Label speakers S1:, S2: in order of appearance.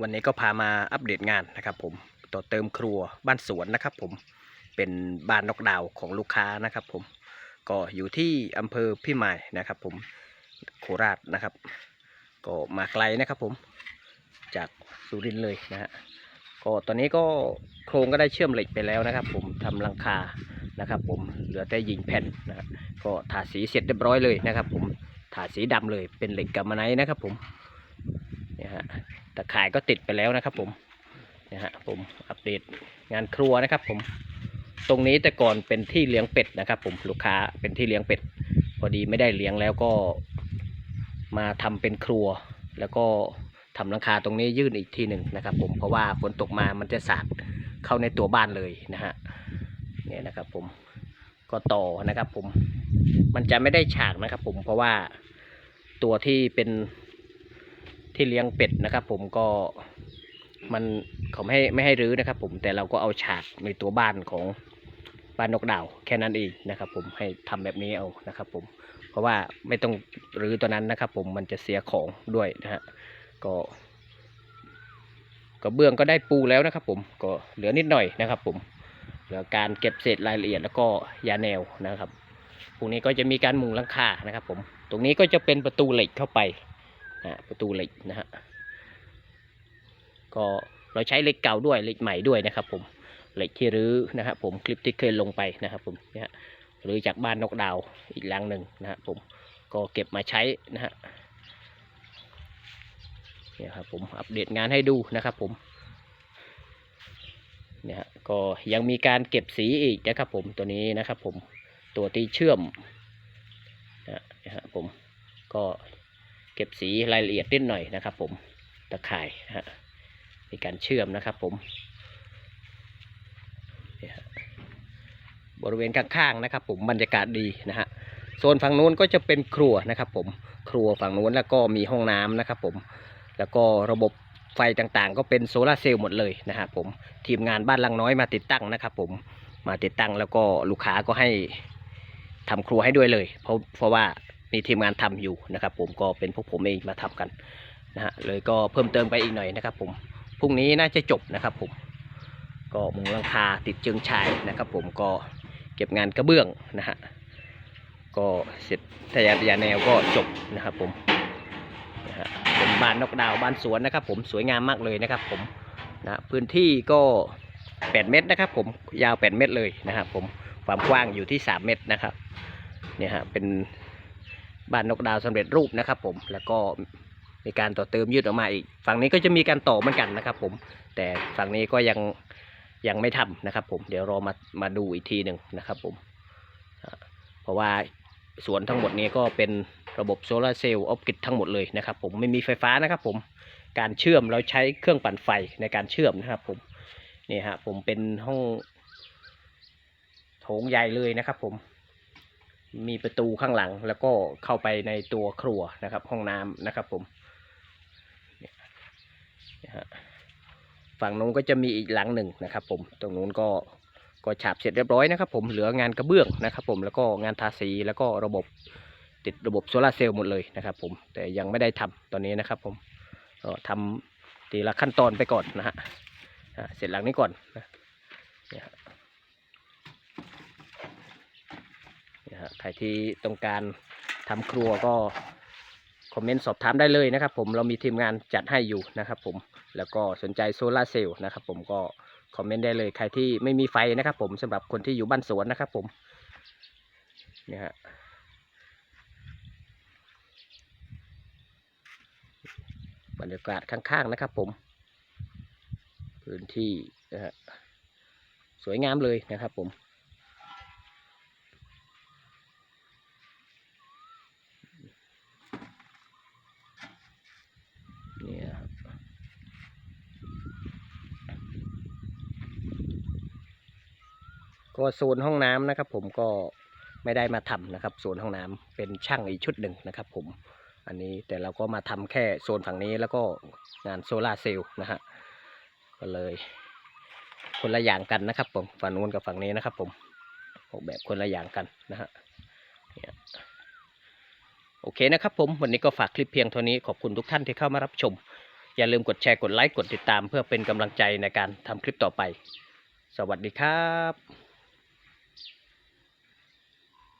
S1: วันนี้ก็พามาอัปเดตงานนะครับผมต่อเติมครัวบ้านสวนนะครับผมเป็นบ้านนกดาวของลูกค้านะครับผมก็อยู่ที่อำเภอพิมายนะครับผมโคราชนะครับ ก็มาไกลนะครับผมจากสุรินทร์เลยนะฮะก็ตอนนี้ก็โครงก็ได้เชื่อมเหล็กไปแล้วนะครับ ผมทำหลังคานะครับ ผมเหลือแต่ยิงแผ่นนะก็ทาสีเสร็จเรียบร้อยเลยนะครับ ผมทาสีดำเลยเป็นเหล็กกำมไนนะครับผม เนี่ยฮะตะข่ายก็ติดไปแล้วนะครับผมนะฮะผมอัปเดตงานครัวนะครับผมตรงนี้แต่ก่อนเป็นที่เลี้ยงเป็ดนะครับ ผมลูกค้าเป็นที่เลี้ยงเป็ด พอดีไม่ได้เลี้ยงแล้วก็ มาทำเป็นครัว แล้วก็ทำหลังคาตรงนี้ยื่นอีกทีหนึ่งนะครับ ผมเพราะว่าฝนตกมามันจะสาดเข้าในตัวบ้านเลยนะฮะเนี่ยนะครับ ผมก็ต่อนะครับ ผมมันจะไม่ได้ฉากนะครับ ผมเพราะว่าตัวที่เป็น ที่เลี้ยงเป็ดนะครับผมก็มันเขาไม่ให้ไม่ให้รื้อนะครับ ผมแต่เราก็เอาฉากในตัวบ้านของบ้านนกดาวแค่นั้นเองนะครับ ผมให้ทำแบบนี้เอานะครับ ผมเพราะว่าไม่ต้องรื้อตัวนั้นนะครับ ผมมันจะเสียของด้วยนะฮะก็ก็เบื้องก็ได้ปูแล้วนะครับ ผมก็เหลือนิดหน่อยนะครับ ผมเหลือการเก็บเศษรายละเอียดแล้วก็ยาแนวนะครับพรุ่งนี้ก็จะมีการมุงหลังคานะครับ ผมตรงนี้ก็จะเป็นประตูเหล็กเข้าไป ประตูเหล็กนะฮะก็เราใช้เหล็กเก่าด้วยเหล็กใหม่ด้วยนะครับ ผมเหล็กที่รื้อนะครับผมคลิปที่เคยลงไปนะครับ ผมเนี่ยหรือจากบ้านนกดาวอีกหลังหนึ่งนะครับผมก็เก็บมาใช้นะฮะเนี่ยครับผมอัปเดตงานให้ดูนะครับ ผมเนี่ยก็ยังมีการเก็บสีอีกนะครับ ผมตัวนี้นะครับ ผมตัวที่เชื่อมนะฮะผมก็เก็ สีรายละเอียดนิดหน่อยนะครับ ผมตะข่ายนะฮะมีการเชื่อมนะครับ ผมบริเวณข้างๆนะครับ ผมบรรยากาศดีนะฮะโซนฝั่งนู้นก็จะเป็นครัวนะครับ ผมครัวฝั่งนู้นแล้วก็มีห้องน้ำนะครับ ผมแล้วก็ระบบไฟต่างๆ ก็เป็นโซลาเซลล์หมดเลยนะฮะผมทีมงานบ้านลังน้อยมาติดตั้งนะครับ ผมมาติดตั้งแล้วก็ลูกค้าก็ให้ทำครัวให้ด้วยเลย เพราะเพราะว่า มีทีมงานทำอยู่นะครับผมก็เป็นพวกผมเองมาทำกันนะฮะเลยก็เพิ่มเติมไปอีกหน่อยนะครับผมพรุ่งนี้น่าจะจบนะครับผมก็มุงลังคาติดเชิงชายนะครับ ผมก็เก็บงานกระเบื้องนะฮะก็เสร็จทยายาแนวก็จบนะครับผมนะฮะเป็นบ้านนกดาวบ้านสวนนะครับ ผมสวยงามมากเลยนะครับ ผมนะพื้นที่ก็ 8 เมตรนะครับ ผมยาว 8 เมตรเลยนะครับ ผมความกว้างอยู่ที่ 3 เมตรนะครับเนี่ยฮะเป็น บ้านนกดาวสำเร็จรูปนะครับ ผมแล้วก็มีการต่อเติมยืดออกมาอีก ฝั่งนี้ก็จะมีการต่อเหมือนกันนะครับ ผม แต่ฝั่งนี้ก็ยังยังไม่ทำนะครับ ผมเดี๋ยวรอมามาดูอีกทีหนึ่งนะครับ ผมเพราะว่าสวนทั้งหมดนี้ก็เป็นระบบโซลาเซลล์ออฟกิดทั้งหมดเลยนะครับ ผมไม่มีไฟฟ้านะครับ ผมการเชื่อมเราใช้เครื่องปั่นไฟในการเชื่อมนะครับ ผมนี่ฮะผมเป็นห้องโถงใหญ่เลยนะครับ ผม มีประตูข้างหลัง แล้วก็เข้าไปในตัวครัวนะครับ ห้องน้ำนะครับผมฝั่งนู้นก็จะมีอีกหลังหนึ่งนะครับ ผมตรงนู้นก็ก็ฉาบเสร็จเรียบร้อยนะครับ ผมเหลืองานกระเบื้องนะครับ ผมแล้วก็งานทาสีแล้วก็ระบบติดระบบโซลาเซลล์หมดเลยนะครับ ผมแต่ยังไม่ได้ทำตอนนี้นะครับ ผมก็ทำทีละขั้นตอนไปก่อนนะฮะเสร็จหลังนี้ก่อนนะเนี่ยฮะ นะฮะ ใครที่ต้องการทำครัวก็คอมเมนต์สอบถามได้เลยนะครับ ผมเรามีทีมงานจัดให้อยู่นะครับ ผมแล้วก็สนใจโซลาร์เซลล์นะครับ ผมก็คอมเมนต์ได้เลย ใครที่ไม่มีไฟนะครับ ผมสำหรับคนที่อยู่บ้านสวนนะครับ ผมนี่ฮะบรรยากาศข้างๆนะครับ ผมพื้นที่นะฮะสวยงามเลยนะครับผม เนี่ยครับ ก็โซนห้องน้ำนะครับ ผมก็ไม่ได้มาทำนะครับโซนห้องน้ำเป็นช่างอีกชุดหนึ่งนะครับ ผมอันนี้แต่เราก็มาทำแค่โซนฝั่งนี้แล้วก็งานโซลาร์เซลล์นะฮะก็เลยคนละอย่างกันนะครับ ผมฝั่งนู้นกับฝั่งนี้นะครับ ผมออกแบบคนละอย่างกันนะฮะโอเคนะครับผมวันนี้ก็ฝากคลิปเพียงเท่านี้ขอบคุณทุกท่านที่เข้ามารับชม อย่าลืมกดแชร์กดไลค์กดติดตาม เพื่อเป็นกำลังใจในการทำคลิปต่อไป สวัสดีครับ